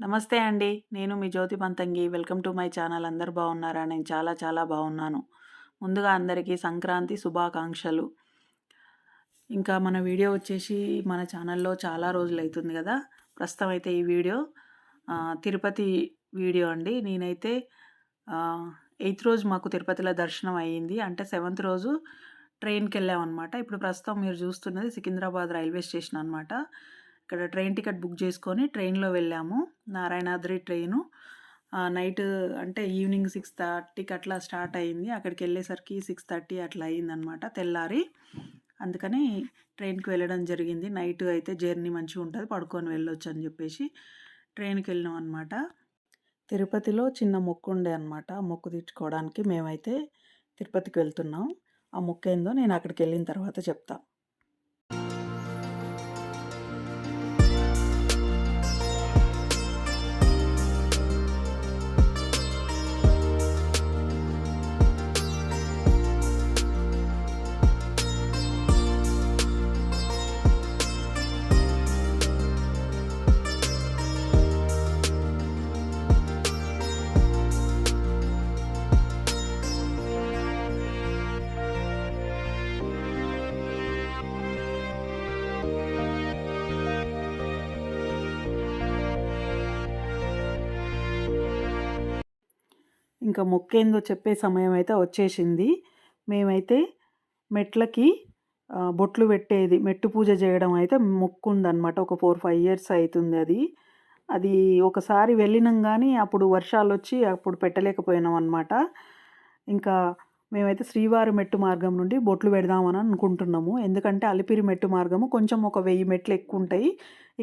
నమస్తే అండి. నేను మీ Jyothi Pantangi. Welcome to my channel. అందరు బాగున్నారా? నేను చాలా చాలా బాగున్నాను. ముందుగా అందరికీ సంక్రాంతి శుభాకాంక్షలు. ఇంకా మన వీడియో వచ్చేసి మన ఛానల్‌లో చాలా రోజులు అవుతుంది కదా ప్రస్తుతం అయితే ఈ వీడియో తిరుపతి వీడియో అండి. నేనైతే ఎయిత్ రోజు మాకు తిరుపతిలో దర్శనం అయ్యింది. అంటే సెవెంత్ రోజు ట్రైన్కి వెళ్ళామన్నమాట ఇప్పుడు ప్రస్తుతం మీరు చూస్తున్నది సికింద్రాబాద్ రైల్వే స్టేషన్ అనమాట. ఇక్కడ ట్రైన్ టికెట్ బుక్ చేసుకొని ట్రైన్‌లో వెళ్ళాము. నారాయణాద్రి ట్రైను. నైట్ అంటే ఈవినింగ్ 6:30కి అట్లా స్టార్ట్ అయింది. అక్కడికెళ్ళేసరికి 6:30 అట్లా అయిందనమాట తెల్లారి. అందుకని ట్రైన్‌కి వెళ్ళడం జరిగింది. నైట్ అయితే జర్నీ మంచిగా ఉంటుంది పడుకొని వెళ్ళొచ్చని ట్రైన్కి వెళ్ళినాం అనమాట. తిరుపతిలో చిన్న మొక్కుండే అనమాట. మొక్కు తీర్చుకోవడానికి మేమైతే తిరుపతికి వెళ్తున్నాం. ఆ మొక్క ఏందో నేను అక్కడికి వెళ్ళిన తర్వాత చెప్తా. ఇంకా మొక్కేందో చెప్పే సమయం అయితే వచ్చేసింది. మేమైతే మెట్లకి బొట్లు పెట్టేది మెట్టు పూజ చేయడం అయితే మొక్కుందనమాట. ఒక 4, 5 ఇయర్స్ అవుతుంది అది. అది ఒకసారి వెళ్ళినాం కానీ అప్పుడు వర్షాలు వచ్చి అప్పుడు పెట్టలేకపోయినాం అనమాట. ఇంకా మేమైతే శ్రీవారి మెట్టు మార్గం నుండి బొట్లు పెడదామని అనుకుంటున్నాము. ఎందుకంటే అలిపిరి మెట్టు మార్గము కొంచెం ఒక వెయ్యి మెట్లు ఎక్కువ ఉంటాయి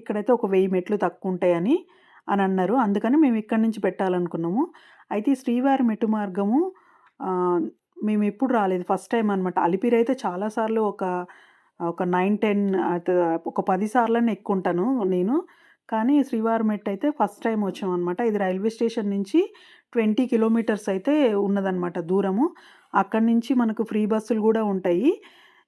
ఇక్కడైతే ఒక వెయ్యి మెట్లు తక్కువుంటాయని అనన్నారు. అందుకని మేము ఇక్కడి నుంచి పెట్టాలనుకున్నాము. అయితే శ్రీవారి మెట్టు మార్గము మేము ఎప్పుడు రాలేదు. ఫస్ట్ టైం అనమాట. అలిపిరి అయితే చాలా సార్లు ఒక ఒక నైన్ టెన్ ఒక 10 ఎక్కుంటాను నేను. కానీ శ్రీవారి మెట్ అయితే ఫస్ట్ టైం వచ్చామనమాట. ఇది రైల్వే స్టేషన్ నుంచి 20 కిలోమీటర్స్ అయితే ఉన్నదనమాట దూరము. అక్కడి నుంచి మనకు ఫ్రీ బస్సులు కూడా ఉంటాయి.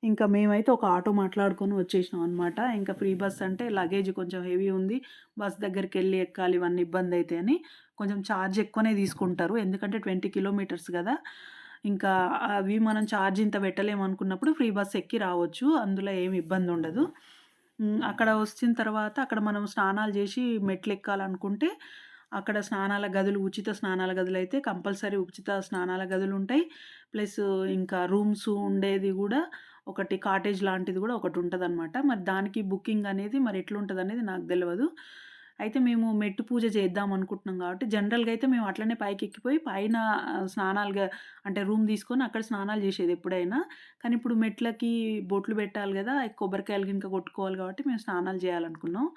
ఇంకా మేమైతే ఒక ఆటో మాట్లాడుకొని వచ్చేసినాం అనమాట. ఇంకా ఫ్రీ బస్ అంటే లగేజ్ కొంచెం హెవీ ఉంది. బస్ దగ్గరికెళ్ళి ఎక్కాలి ఇవన్నీ ఇబ్బంది అయితే అని కొంచెం ఛార్జ్ ఎక్కువనే తీసుకుంటారు. ఎందుకంటే 20 కిలోమీటర్స్ కదా ఇంకా అవి మనం ఛార్జ్ ఇంత పెట్టలేమనుకున్నప్పుడు ఫ్రీ బస్ ఎక్కి రావచ్చు. అందులో ఏమి ఇబ్బంది ఉండదు అక్కడ వచ్చిన తర్వాత అక్కడ మనం స్నానాలు చేసి మెట్లు ఎక్కాలనుకుంటే అక్కడ స్నానాల గదులు ఉచిత స్నానాల గదులు అయితే కంపల్సరీ ఉచిత స్నానాల గదులు ఉంటాయి ప్లస్ ఇంకా రూమ్స్ ఉండేది కూడా ఒకటి కాటేజ్ లాంటిది కూడా ఒకటి ఉంటుంది అనమాట మరి దానికి బుకింగ్ అనేది మరి ఎట్లుంటదనేది నాకు తెలియదు అయితే మేము మెట్టు పూజ చేద్దాం అనుకుంటున్నాం కాబట్టి జనరల్‌గా అయితే మేము అట్లనే పైకెక్కిపోయి పైన స్నానాలుగా అంటే రూమ్ తీసుకొని అక్కడ స్నానాలు చేసేది ఎప్పుడైనా. కానీ ఇప్పుడు మెట్లకి బొట్లు పెట్టాలి కదా కొబ్బరికాయలు గినక కొట్టుకోవాలి కాబట్టి మేము స్నానాలు చేయాలనుకున్నాం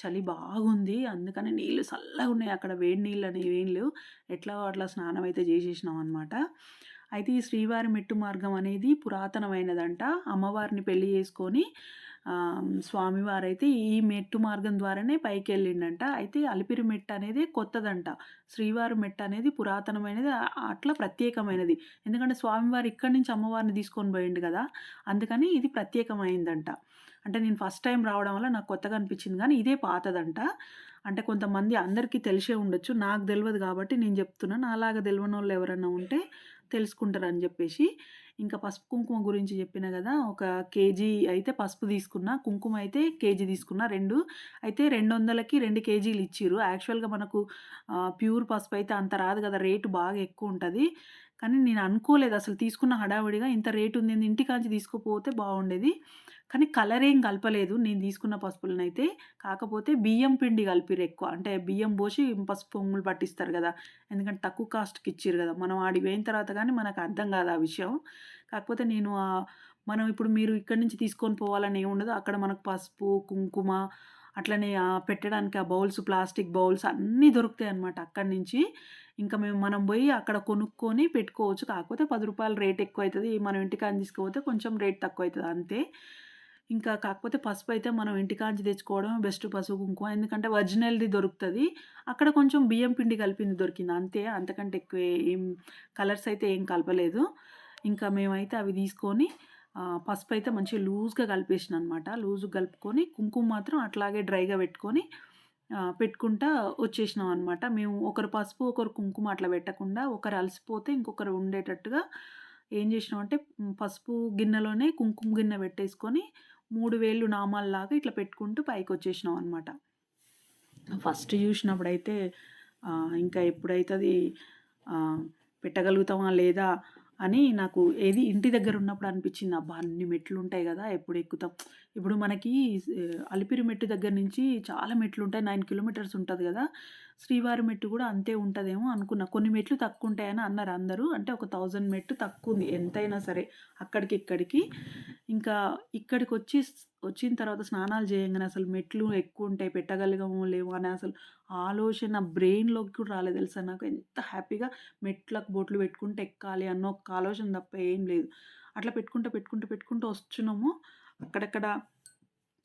చలి బాగుంది. అందుకని నీళ్ళు సల్లగున్నాయి అక్కడ వేడి నీళ్ళు అనేవి ఏం లేవు. ఎట్లా అట్లా స్నానం అయితే చేసేసినాం అనమాట. అయితే ఈ శ్రీవారి మెట్టు మార్గం అనేది పురాతనమైనదంట. అమ్మవారిని పెళ్ళి చేసుకొని స్వామివారైతే ఈ మెట్టు మార్గం ద్వారానే పైకెళ్ళిండంట. అయితే అలిపిరి మెట్టు అనేది కొత్తదంట. శ్రీవారి మెట్టు అనేది పురాతనమైనది. అట్లా ప్రత్యేకమైనది. ఎందుకంటే స్వామివారు ఇక్కడి నుంచి అమ్మవారిని తీసుకొని పోయిండు కదా అందుకని ఇది ప్రత్యేకమైందంట. అంటే నేను ఫస్ట్ టైం రావడం వల్ల నాకు కొత్తగా అనిపించింది కానీ ఇదే పాతదంట. అంటే కొంతమంది అందరికీ తెలిసే ఉండొచ్చు. నాకు తెలియదు కాబట్టి నేను చెప్తున్నాను అలాగ తెలియని వాళ్ళు ఎవరైనా ఉంటే తెలుసుకుంటారని చెప్పేసి ఇంకా పసుపు, కుంకుమ గురించి చెప్పిన కదా ఒక కేజీ అయితే పసుపు తీసుకున్నా. కుంకుమ అయితే కేజీ తీసుకున్నా రెండు అయితే 200కి 2 కేజీలు ఇచ్చిర్రు. యాక్చువల్‌గా మనకు ప్యూర్ పసుపు అయితే అంత రాదు కదా రేటు బాగా ఎక్కువ ఉంటుంది కానీ నేను అనుకోలేదు అసలు తీసుకున్న హడావిడిగా ఇంత రేటు ఉంది ఇంటికాంచి తీసుకుపోతే బాగుండేది. కానీ కలర్ ఏం కలపలేదు నేను తీసుకున్న పసుపులనైతే. కాకపోతే బియ్యం పిండి కలిపిరు ఎక్కువ అంటే బియ్యం పోసి పసుపు పొంగులు పట్టిస్తారు కదా ఎందుకంటే తక్కువ కాస్ట్‌కి ఇచ్చిర్రు కదా మనం ఆడి పోయిన తర్వాత కానీ మనకు అర్థం కాదు ఆ విషయం. కాకపోతే నేను మనం ఇప్పుడు మీరు ఇక్కడి నుంచి తీసుకొని పోవాలని ఏముండదు. అక్కడ మనకు పసుపు, కుంకుమ అట్లనే పెట్టడానికి ఆ బౌల్స్ ప్లాస్టిక్ బౌల్స్ అన్నీ దొరుకుతాయి అనమాట అక్కడి నుంచి. ఇంకా మేము మనం పోయి అక్కడ కొనుక్కొని పెట్టుకోవచ్చు. కాకపోతే పది రూపాయలు రేట్ ఎక్కువ అవుతుంది మనం ఇంటికాంచి తీసుకుపోతే కొంచెం రేట్ తక్కువ అవుతుంది అంతే. ఇంకా కాకపోతే పసుపు అయితే మనం ఇంటికాంచి తెచ్చుకోవడం బెస్ట్ పసుపు, కుంకుమ. ఎందుకంటే ఒరిజినల్‌ది దొరుకుతుంది అక్కడ కొంచెం బియ్యం పిండి కలిపింది దొరికింది అంతే. అంతకంటే ఎక్కువ ఏం కలర్స్ అయితే ఏం కలపలేదు. ఇంకా మేమైతే అవి తీసుకొని పసుపు అయితే మంచిగా లూజ్‌గా కలిపేసినా అనమాట. లూజ్‌గా కలుపుకొని కుంకుమ మాత్రం అట్లాగే డ్రైగా పెట్టుకొని పెట్టుకుంటా వచ్చేసినాం అనమాట. మేము ఒకరు పసుపు, ఒకరు కుంకుమ అట్లా పెట్టకుండా ఒకరు అలసిపోతే ఇంకొకరు ఉండేటట్టుగా ఏం చేసినామంటే పసుపు గిన్నెలోనే కుంకుమ గిన్నె పెట్టేసుకొని మూడు వేళ్ళు నామాల్లాగా ఇట్లా పెట్టుకుంటూ పైకొచ్చేసినాం అనమాట. ఫస్ట్ చూసినప్పుడైతే ఇంకా ఎప్పుడైతే అది పెట్టగలుగుతామా లేదా అని నాకు ఏది ఇంటి దగ్గర ఉన్నప్పుడు అనిపించింది. అబ్బా! అన్ని మెట్లు ఉంటాయి కదా ఎప్పుడు ఎక్కుతాం. ఇప్పుడు మనకి అలిపిరి మెట్టు దగ్గర నుంచి చాలా మెట్లు ఉంటాయి నైన్ కిలోమీటర్స్ ఉంటుంది కదా శ్రీవారి మెట్టు కూడా అంతే ఉంటుందేమో అనుకున్నా. కొన్ని మెట్లు తక్కువుంటాయని అన్నారు అందరూ. అంటే ఒక థౌజండ్ మెట్టు తక్కువ ఉంది ఎంతైనా సరే అక్కడికి, ఇక్కడికి. ఇంకా ఇక్కడికి వచ్చి వచ్చిన తర్వాత స్నానాలు చేయంగానే అసలు మెట్లు ఎక్కువుంటాయి. పెట్టగలిగాము లేవో అని అసలు ఆలోచన బ్రెయిన్‌లోకి కూడా రాలేదు తెలుసా నాకు. ఎంత హ్యాపీగా మెట్లకు బొట్లు పెట్టుకుంటూ ఎక్కాలి అన్న ఒక్క ఆలోచన తప్ప ఏం లేదు. అట్లా పెట్టుకుంటూ, పెట్టుకుంటూ, పెట్టుకుంటూ వస్తున్నాము. అక్కడక్కడ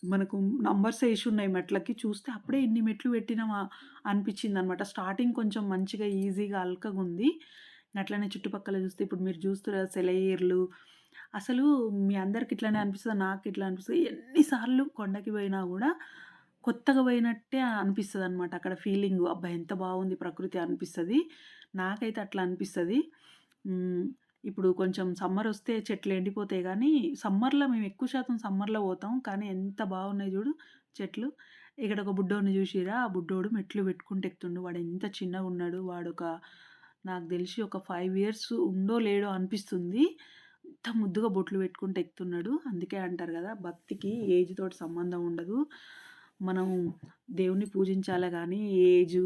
మనకు నంబర్స్ ఏసున్నాయి మెట్లకి. చూస్తే అప్పుడే ఇన్ని మెట్లు పెట్టినామా అనిపించిందనమాట. స్టార్టింగ్ కొంచెం మంచిగా ఈజీగా అల్కగుంది. అట్లనే చుట్టుపక్కల చూస్తే ఇప్పుడు మీరు కదా సెలయేర్లు. అసలు మీ అందరికి ఇట్లనే అనిపిస్తదా? నాకు ఇట్లా అనిపిస్తది. ఎన్ని సార్లు కొండకి పోయినా గూడా కొత్తగా పోయినట్టే అనిపిస్తదనమాట. అక్కడ ఫీలింగు. అబ్బా! ఎంత బాగుంది ప్రకృతి అనిపిస్తది. నాకైతే అట్లా అనిపిస్తది. ఇప్పుడు కొంచెం సమ్మర్ వస్తే చెట్లు ఎండిపోతాయి కానీ సమ్మర్‌లో మేము ఎక్కువ శాతం సమ్మర్‌లో పోతాం. కానీ ఎంత బాగున్నాయి చూడు చెట్లు. ఇక్కడ ఒక బుడ్డోడిని చూసిర్రా? ఆ బుడ్డోడు మెట్లు పెట్టుకుంటూ ఎక్కుతుండు. వాడు ఎంత చిన్నగా ఉన్నాడు వాడొక నాకు తెలిసి ఒక ఫైవ్ ఇయర్స్ ఉండో లేడో అనిపిస్తుంది. ఎంత ముద్దుగా బొట్లు పెట్టుకుంటూ ఎక్కుతున్నాడు. అందుకే అంటారు కదా భక్తికి ఏజ్ తోటి సంబంధం ఉండదు. మనం దేవుణ్ణి పూజించాలి కానీ ఏజు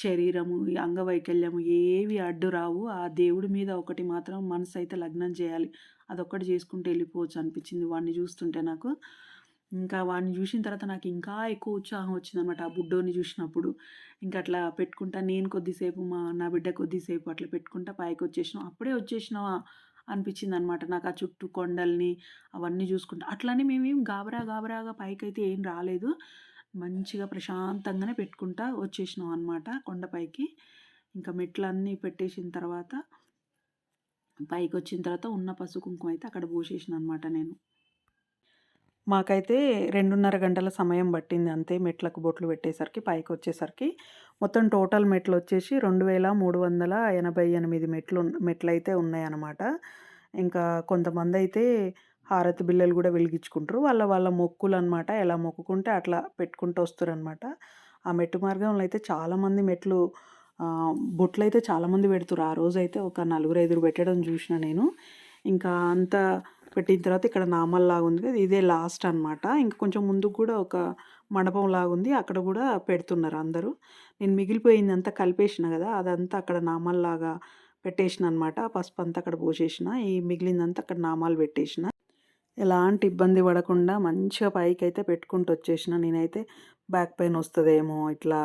శరీరము, అంగవైకల్యము ఏవి అడ్డు రావు. ఆ దేవుడి మీద ఒకటి మాత్రం మనసు అయితే లగ్నం చేయాలి. అదొక్కటి చేసుకుంటూ వెళ్ళిపోవచ్చు అనిపించింది వాడిని చూస్తుంటే నాకు. ఇంకా వాడిని చూసిన తర్వాత నాకు ఇంకా ఎక్కువ ఉత్సాహం వచ్చిందనమాట. ఆ బుడ్డోని చూసినప్పుడు. ఇంకా అట్లా పెట్టుకుంటా నేను కొద్దిసేపు మా నా బిడ్డ కొద్దిసేపు అట్లా పెట్టుకుంటా పైకి వచ్చేసినాం అప్పుడే వచ్చేసినావా అనిపించింది అనమాట నాకు ఆ చుట్టూ కొండల్ని అవన్నీ చూసుకుంటా అట్లానే మేమేం గాబరా గాబరాగా పైకి అయితే ఏం రాలేదు. మంచిగా ప్రశాంతంగానే పెట్టుకుంటా వచ్చేసినాం అనమాట కొండపైకి. ఇంకా మెట్లన్నీ పెట్టేసిన తర్వాత పైకి వచ్చిన తర్వాత ఉన్న పసుపు, కుంకుమ అయితే అక్కడ పోసేసినా అనమాట నేను. మాకైతే 2:30 గంటల సమయం పట్టింది అంతే మెట్లకు బొట్లు పెట్టేసరికి పైకి వచ్చేసరికి మొత్తం టోటల్ మెట్లు వచ్చేసి రెండు వేల మూడు వందల ఎనభై ఎనిమిది మెట్లు మెట్లు అయితే ఉన్నాయన్నమాట. ఇంకా కొంతమంది అయితే హారతి బిళ్ళలు కూడా వెలిగించుకుంటారు. వాళ్ళ వాళ్ళ మొక్కులు అనమాట ఎలా మొక్కుకుంటే అట్లా పెట్టుకుంటూ వస్తురనమాట. ఆ మెట్టు మార్గంలో అయితే చాలామంది మెట్లు బొట్లు బొట్లయితే చాలామంది పెడుతుర్రు. ఆ రోజైతే ఒక నలుగురు, ఐదుగురు పెట్టడం చూసిన నేను. ఇంకా అంతా పెట్టిన తర్వాత ఇక్కడ నామాల్లాగా ఉంది కదా! ఇదే లాస్ట్ అనమాట. ఇంకా కొంచెం ముందుకు కూడా ఒక మండపంలాగా ఉంది. అక్కడ కూడా పెడుతున్నారు అందరూ. నేను మిగిలిపోయింది అంతా కలిపేసిన కదా అదంతా అక్కడ నామల్లాగా పెట్టేసిన అనమాట. పసుపు అంతా అక్కడ పోసేసిన. ఈ మిగిలిందంతా అక్కడ నామాలు పెట్టేసిన. ఎలాంటి ఇబ్బంది పడకుండా మంచిగా పైకి అయితే పెట్టుకుంటూ వచ్చేసిన. నేనైతే బ్యాక్ పెయిన్ వస్తుందేమో ఇట్లా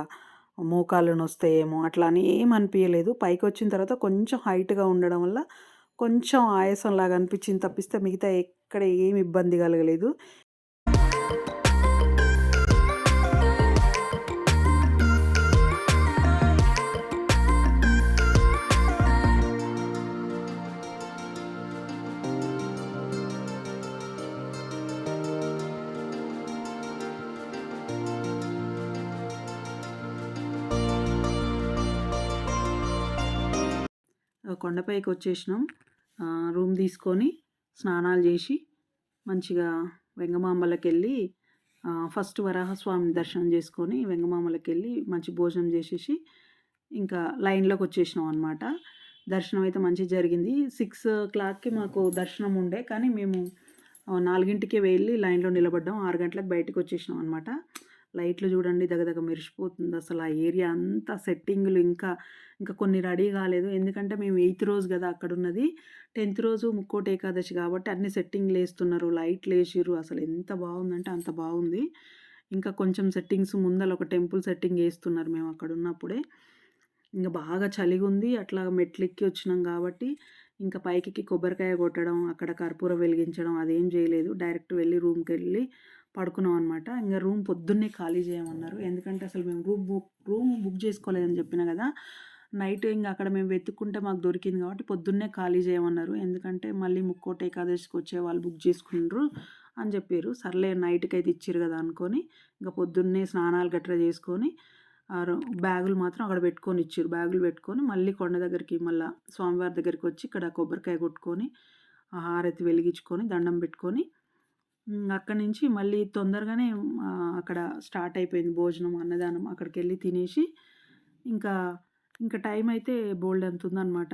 మోకాళ్ళు నొస్తాయేమో అట్లా అని ఏం పైకి వచ్చిన తర్వాత కొంచెం హైట్‌గా ఉండడం వల్ల కొంచెం ఆయాసంలాగా అనిపించింది తప్పిస్తే మిగతా ఎక్కడ ఏమి ఇబ్బంది కలగలేదు. కొండపైకి వచ్చేసినాం రూమ్ తీసుకొని స్నానాలు చేసి మంచిగా వెంగమామలకి వెళ్ళి ఫస్ట్ వరాహస్వామి దర్శనం చేసుకొని వెంగమామలకి వెళ్ళి మంచి భోజనం చేసేసి ఇంకా లైన్‌లోకి వచ్చేసినాం అనమాట. దర్శనం అయితే మంచి జరిగింది. 6:00కి మాకు దర్శనం ఉండే. కానీ మేము నాలుగింటికే వెళ్ళి లైన్‌లో నిలబడ్డాం. ఆరు గంటలకు బయటకు వచ్చేసినాం అనమాట. లైట్లు చూడండి దగదగ మెరిసిపోతుంది అసలు ఆ ఏరియా అంతా సెట్టింగులు ఇంకా, ఇంకా కొన్ని రెడీ కాలేదు. ఎందుకంటే మేము ఎయిత్ రోజు గదా అక్కడున్నది. 10థ్ రోజు ముక్కోటి ఏకాదశి కాబట్టి అన్ని సెట్టింగ్లు వేస్తున్నారు లైట్లు వేసిర్రు అసలు ఎంత బాగుందంటే అంత బాగుంది. ఇంకా కొంచెం సెట్టింగ్స్ ముందర ఒక టెంపుల్ సెట్టింగ్ వేస్తున్నారు మేము అక్కడ ఉన్నప్పుడే ఇంకా బాగా చలిగుంది. అట్లా మెట్లెక్కి వచ్చినాం కాబట్టి ఇంకా పైకెక్కి కొబ్బరికాయ కొట్టడం, అక్కడ కర్పూరం వెలిగించడం అదేం చేయలేదు. డైరెక్ట్ వెళ్ళి రూమ్కి వెళ్ళి పడుకున్నాం అనమాట. ఇంకా రూమ్ పొద్దున్నే ఖాళీ చేయమన్నారు. ఎందుకంటే అసలు మేము రూమ్ బుక్ రూమ్ బుక్ చేసుకోలేదని చెప్పినా కదా నైట్ ఇంకా అక్కడ మేము వెతుక్కుంటే మాకు దొరికింది కాబట్టి పొద్దున్నే ఖాళీ చేయమన్నారు. ఎందుకంటే మళ్ళీ ముక్కోట ఏకాదశికి వచ్చే వాళ్ళు బుక్ చేసుకున్నారు అని చెప్పారు సర్లే నైట్కి అయితే ఇచ్చారు కదా అనుకొని ఇంకా పొద్దున్నే స్నానాలు గట్రా చేసుకొని ఆ బ్యాగులు మాత్రం అక్కడ పెట్టుకొని ఇచ్చారు బ్యాగులు పెట్టుకొని మళ్ళీ కొండ దగ్గరికి మళ్ళీ స్వామివారి దగ్గరికి వచ్చి ఇక్కడ కొబ్బరికాయ కొట్టుకొని హారతి వెలిగించుకొని దండం పెట్టుకొని అక్కడి నుంచి మళ్ళీ తొందరగానే అక్కడ స్టార్ట్ అయిపోయింది భోజనం అన్నదానం. అక్కడికి వెళ్ళి తినేసి ఇంకా ఇంకా టైం అయితే బోల్డ్ ఎంత ఉందన్నమాట.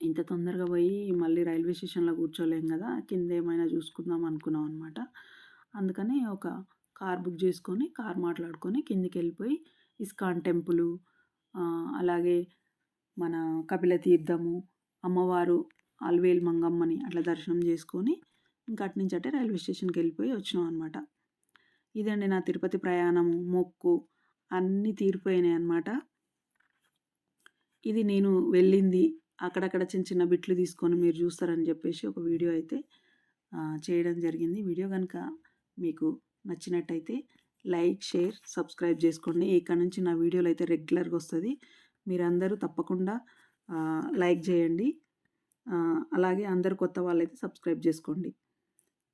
ఇంత తొందరగా పోయి మళ్ళీ రైల్వే స్టేషన్లో కూర్చోలేం కదా కింద ఏమైనా చూసుకుందాం అనుకున్నాం అనమాట అందుకని ఒక కార్ బుక్ చేసుకొని కార్ మాట్లాడుకొని కిందికి వెళ్ళిపోయి ఇస్కాన్ టెంపుల్ అలాగే మన కపిల తీర్థము అమ్మవారు అల్వేల్ మంగమ్మని అట్లా దర్శనం చేసుకొని ఇంకా అటు నుంచి అంటే రైల్వే స్టేషన్కి వెళ్ళిపోయి వచ్చినాం అనమాట ఇదండి నా తిరుపతి ప్రయాణము మొక్కు అన్నీ తీరిపోయినాయి అనమాట. ఇది నేను వెళ్ళింది అక్కడక్కడ చిన్న చిన్న బిట్లు తీసుకొని మీరు చూస్తారని చెప్పేసి ఒక వీడియో అయితే చేయడం జరిగింది. వీడియో కనుక మీకు నచ్చినట్టయితే లైక్ షేర్ సబ్స్క్రైబ్ చేసుకోండి. ఇక్కడ నుంచి నా వీడియోలు అయితే రెగ్యులర్గా వస్తుంది. మీరందరూ తప్పకుండా లైక్ చేయండి. అలాగే అందరు కొత్త వాళ్ళైతే సబ్స్క్రైబ్ చేసుకోండి.